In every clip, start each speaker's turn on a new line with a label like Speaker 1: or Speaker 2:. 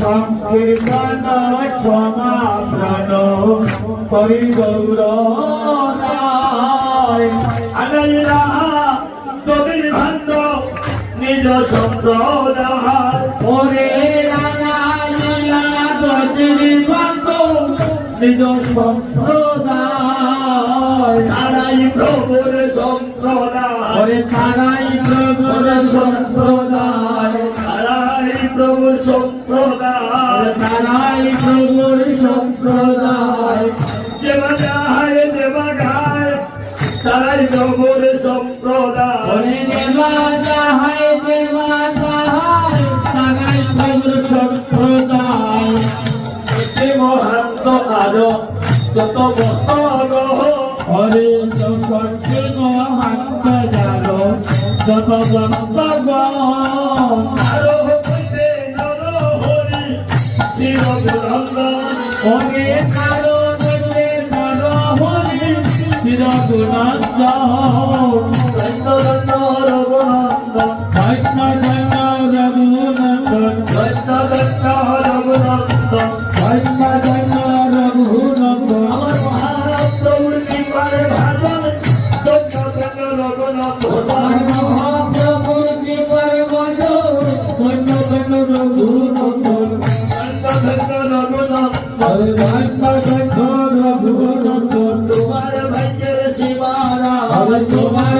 Speaker 1: সংকীর্তন সমাপ্রাণ। হরি গৌর কবির ভান্ড নিজ সম্প্রদায়।
Speaker 2: ওরে
Speaker 1: নিজ সম্প্রদায়।
Speaker 2: তারাই প্রভুর সম্প্রদায়।
Speaker 1: তারাই প্রভুর সম্প্রদায়।
Speaker 2: তারাই প্রভু সম্প্রদায়।
Speaker 1: তারাই প্রভুর সম্প্রদায়।
Speaker 2: দেবা যায় দেবা গায় তারাই প্রভুর সম্প্রদায়।
Speaker 1: দেবা যাহাই দেবা যাহাই তারাই প্রভুর সম্প্রদায়।
Speaker 2: মহান্ত আরও যত বস্তর
Speaker 1: হরে সত্যি মহান্ত জালো যত বক্তব্য গুণান্ত
Speaker 2: তোমার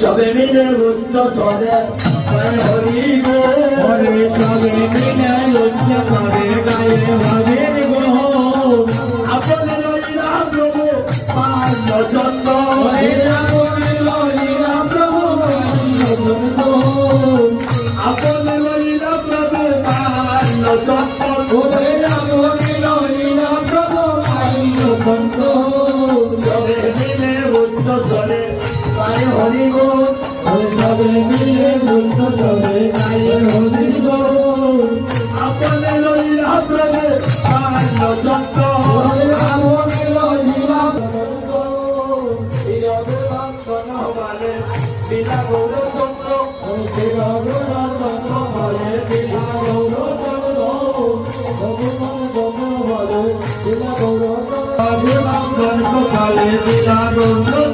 Speaker 2: সবে মিলে উচ্চ জয় হরি গো।
Speaker 1: হরে সবে মিলে লজ্জ করে গায়ে হরে গো।
Speaker 2: আপন লইলা প্রভু পাঁচ চন্দ্র
Speaker 1: হরে রাম
Speaker 2: হরি গো।
Speaker 1: সবে মিলে বন্ধ সবে গায়ে হরি গো।
Speaker 2: আপন প্রভু বিনা গৌর চন্দ্র।
Speaker 1: বলে বিনা গৌর চন্দ্র। বালা
Speaker 2: বিনা
Speaker 1: বালা
Speaker 2: বিনা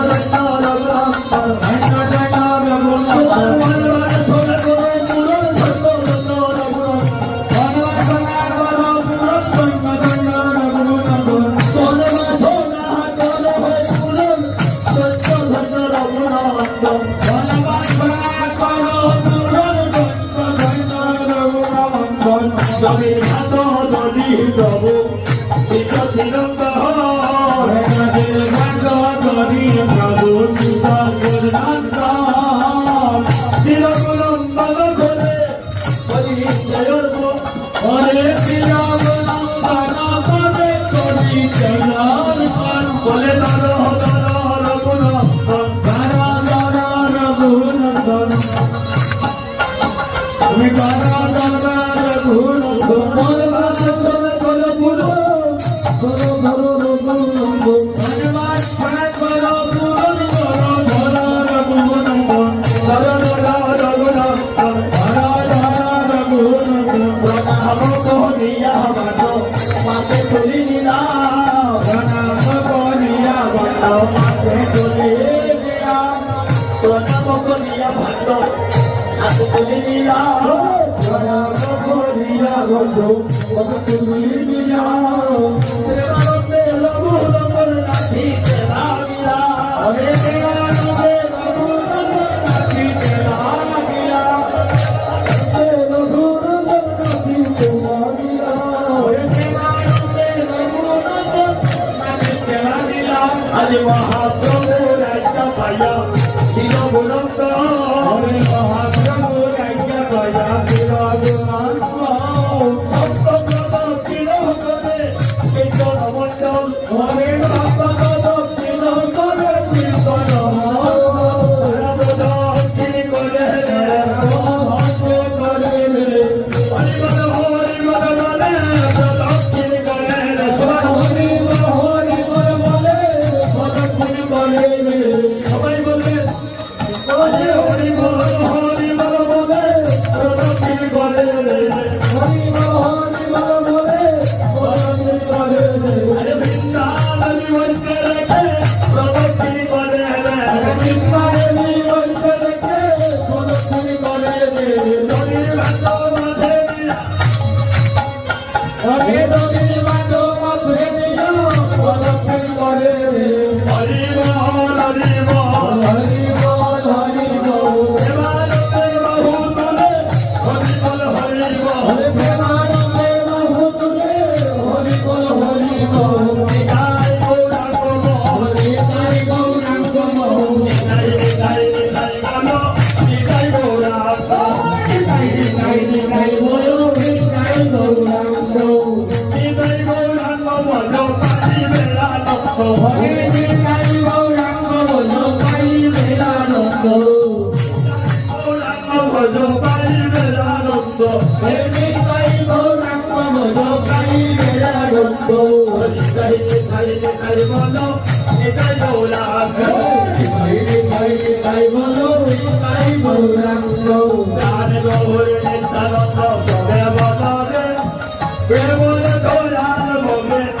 Speaker 1: দেবো। প্রতিরঙ্গ
Speaker 2: করি প্রভু তিরকলম্বন
Speaker 1: করে হরি জয় হরে তিরকলম্বন করে করি জয়
Speaker 2: বলে ধর ধর
Speaker 1: রঘুন ধর ধর রঘুন
Speaker 2: ধর তুমি
Speaker 1: ধর ধর
Speaker 2: রঘুন তোমাকে চলে গিয়া
Speaker 1: প্রণাম করিয়া
Speaker 2: ভালো হাত তুলি নিয়া
Speaker 1: প্রণাম করিয়া
Speaker 2: বন্ধু তুমি নিয়া
Speaker 1: 돌아보길